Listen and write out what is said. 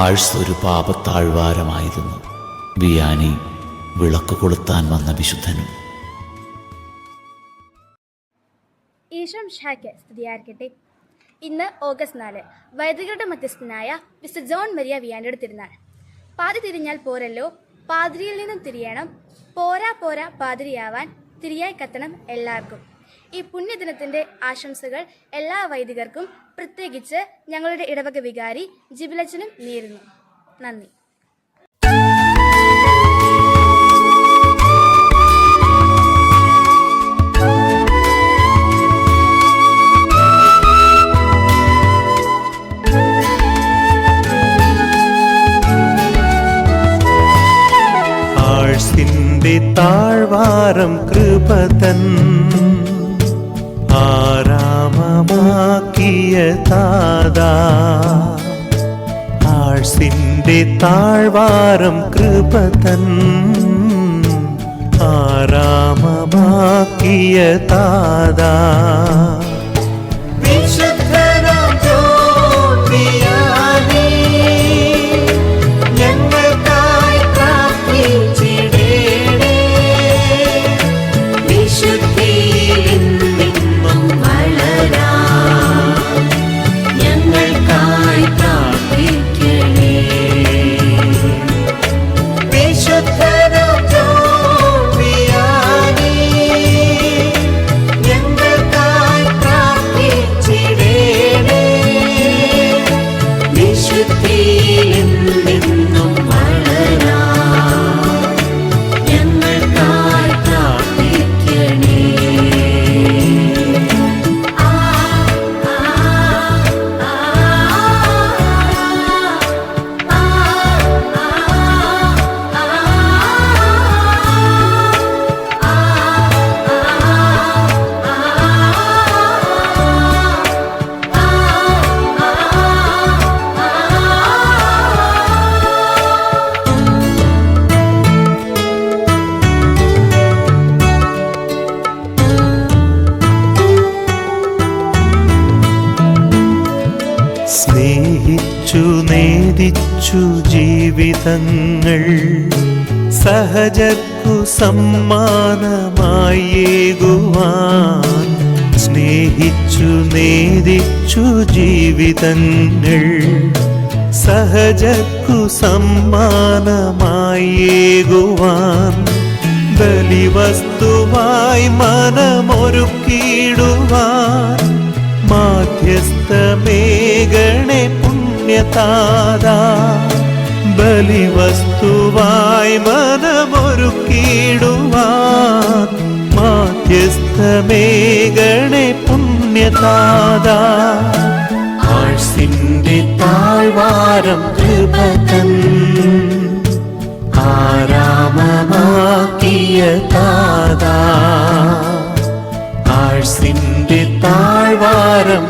Hours ഒരു പാപത്താഴ്വാരമായിരുന്നു. ബിയാനി വിളക്ക് കൊളുത്താൻ വന്ന വിശുദ്ധനും. ഈശോ ഇന്ന് ഓഗസ്റ്റ് നാല് വൈദികരുടെ മധ്യസ്ഥനായ മിസ്റ്റർ ജോൺ മരിയ വിയാനിയുടെ തിരുനാൾ. പാതി തിരിഞ്ഞാൽ പോരല്ലോ പാതിരിയിൽ നിന്നും തിരിയണം പോരാ പോരാ പാതിരിയാവാൻ തിരിയായി കത്തണം എല്ലാവർക്കും. ഈ പുണ്യദിനത്തിന്റെ ആശംസകൾ എല്ലാ വൈദികർക്കും പ്രത്യേകിച്ച് ഞങ്ങളുടെ ഇടവക വികാരി ജിബിലച്ചനും നേരുന്നു. നന്ദി. താഴ്വാരം ആരാമമാക്കിയ ராமமாக்கிய தாதா. ஆழ்சிந்தி தாழ்வாரம் கிருபதன். ஆராமமாக்கிய தாதா. സ്നേഹിച്ചു നേദിച്ചു ജീവിതങ്ങൾ. സഹജർക്കു സമ്മാനമായേകുവാൻ. സ്നേഹിച്ചു നേദിച്ചു ജീവിതങ്ങൾ. സഹജർക്കു സമ്മാനമായേകുവാൻ. ബലിവസ്തുവായി മനമൊരുക്കിയിടുവാൻ. മാധ്യസ്ഥമേഗണെ പുണ്യതാതാ ബലിവസ്തുവായി മനമൊരുക്കിയിടുവാൻ മാധ്യസ്ഥമേഗണെ പുണ്യതാതാ ആഴ്സിന്റെ താഴ്വാരം കൃപതൻ ആരാമമാക്കിയ താതാ ആഴ്സിന്റെ താഴ്വാരം